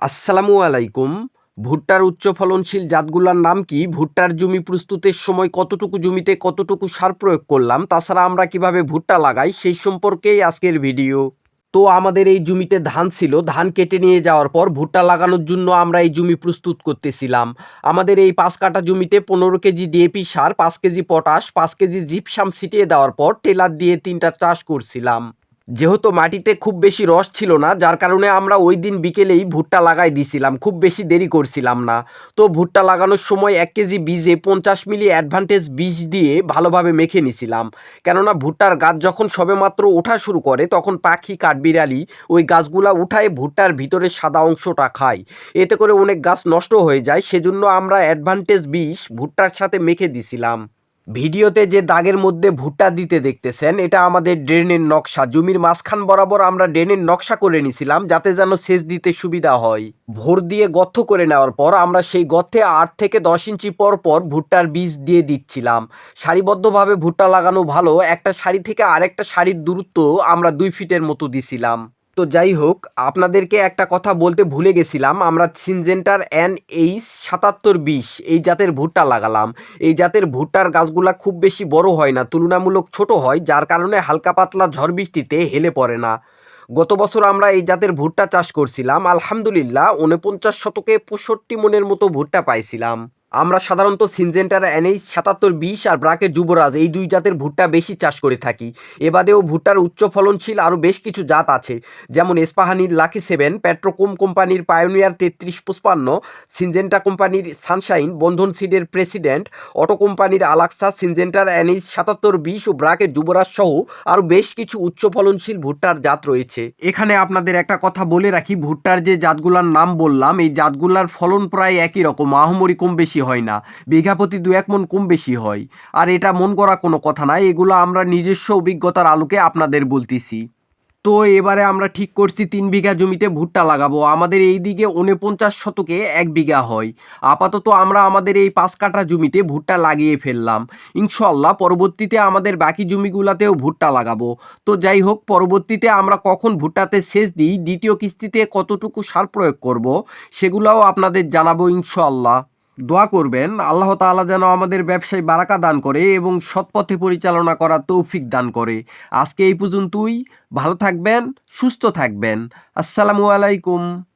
আসসালামু আলাইকুম। ভুট্টার উচ্চ ফলনশীল জাতগুলোর নাম কি? ভুট্টার জমি প্রস্তুতের সময় কতটুকু জমিতে কতটুকু সার প্রয়োগ করলাম? তাছাড়া আমরা কীভাবে ভুট্টা লাগাই? সেই সম্পর্কেই আজকের ভিডিও। তো আমাদের এই জমিতে ধান ছিল, ধান কেটে নিয়ে যাওয়ার পর ভুট্টা লাগানোর জন্য আমরা এই জমি প্রস্তুত করতেছিলাম। আমাদের এই পাঁচ কাটা জমিতে পনেরো কেজি ডিএপি সার, পাঁচ কেজি পটাশ, পাঁচ কেজি জিপসাম ছিটিয়ে দেওয়ার পর টেলার দিয়ে তিনটা চাষ করছিলাম। যেহেতু মাটিতে খুব বেশি রস ছিল না, যার কারণে আমরা ওই দিন বিকেলেই ভুট্টা লাগাই দিছিলাম। খুব বেশি দেরি করছিলাম না। তো ভুট্টা লাগানোর সময় এক কেজি বীজে পঞ্চাশ মিলি অ্যাডভান্টেজ বীজ দিয়ে ভালোভাবে মেখে নিছিলাম। কেননা ভুট্টার গাছ যখন সবেমাত্র ওঠা শুরু করে, তখন পাখি, কাঠবিড়ালি ওই গাছগুলা উঠায় ভুট্টার ভিতরের সাদা অংশটা খায়। এতে করে অনেক গাছ নষ্ট হয়ে যায়, সেজন্য আমরা অ্যাডভান্টেজ বীজ ভুট্টার সাথে মেখে দিছিলাম। ভিডিওতে যে দাগের মধ্যে ভুট্টা দিতে দেখতেছেন, এটা আমাদের ড্রেনের নকশা। জমির মাঝখান বরাবর আমরা ড্রেনের নকশা করে নিছিলাম, যাতে যেন সেচ দিতে সুবিধা হয়। ভোর দিয়ে গর্ত করে নেওয়ার পর আমরা সেই গর্তে আট থেকে দশ ইঞ্চি পর পর ভুট্টার বীজ দিয়ে দিচ্ছিলাম। সারিবদ্ধভাবে ভুট্টা লাগানো ভালো, একটা সারি থেকে আরেকটা সারির দূরত্ব আমরা দুই ফিটের মতো দিছিলাম। তো যাই হোক, আপনাদেরকে একটা কথা বলতে ভুলে গেছিলাম। আমরা সিনজেন্টার এন এইচ সাতাত্তর বিশ, এই জাতের ভুট্টা লাগালাম। এই জাতের ভুট্টার গাছগুলা খুব বেশি বড় হয় না, তুলনামূলক ছোট হয়, যার কারণে হালকা পাতলা ঝড় বৃষ্টিতে হেলে পড়ে না। গত বছর আমরা এই জাতের ভুট্টা চাষ করছিলাম। আলহামদুলিল্লাহ, উনপঞ্চাশ শতকে পঁয়ষট্টি মনের মতো ভুট্টা পাইছিলাম। আমরা সাধারণত সিনজেন্টার এনএইচ সাতাত্তর, বিশ আর ব্রাকের যুবরাজ এই দুই জাতের ভুট্টা বেশি চাষ করে থাকি। এবাদেও ভুট্টার উচ্চ ফলনশীল আরও বেশ কিছু জাত আছে, যেমন এসপাহানির লাকি সেভেন, পেট্রোকোম কোম্পানির পায়োনিয়ার তেত্রিশ পুষ্পান্ন, সিনজেন্টা কোম্পানির সানশাইন, বন্ধন সিডের প্রেসিডেন্ট, অটো কোম্পানির আলাক্সা, সিনজেন্টার এনএইচ সাতাত্তর, বিশ ও ব্রাকের যুবরাজ সহ আরও বেশ কিছু উচ্চ ফলনশীল ভুট্টার জাত রয়েছে। এখানে আপনাদের একটা কথা বলে রাখি, ভুট্টার যে জাতগুলার নাম বললাম, এই জাতগুলার ফলন প্রায় একই রকম, আহমরি কম বেশি হয় না। বিঘা প্রতি দু এক মন কম বেশি হয়। আর এটা মন করা কোনো কথা না, এগুলো আমরা নিজস্ব অভিজ্ঞতার আলোকে আপনাদের বলতেছি। তো এবারে আমরা ঠিক করছি তিন বিঘা জমিতে ভুট্টা লাগাবো। আমাদের এই দিকে উনপঞ্চাশ শতকে এক বিঘা হয়। আপাতত আমরা আমাদের এই পাঁচ কাঠা জমিতে ভুট্টা লাগিয়ে ফেললাম। ইনশাল্লাহ পরবর্তীতে আমাদের বাকি জমিগুলাতেও ভুট্টা লাগাবো। তো যাই হোক, পরবর্তীতে আমরা কখন ভুট্টাতে সেচ দিই, দ্বিতীয় কিস্তিতে কতটুকু সার প্রয়োগ করব, সেগুলোও আপনাদের জানাব ইনশাল্লাহ দোয়া করবেন, আল্লাহ তালা যেন আমাদের ব্যবসায় বারাকা দান করে এবং সৎপথে পরিচালনা করা তৌফিক দান করে। আজকে এই পর্যন্তই। ভালো থাকবেন, সুস্থ থাকবেন। আসসালামু আলাইকুম।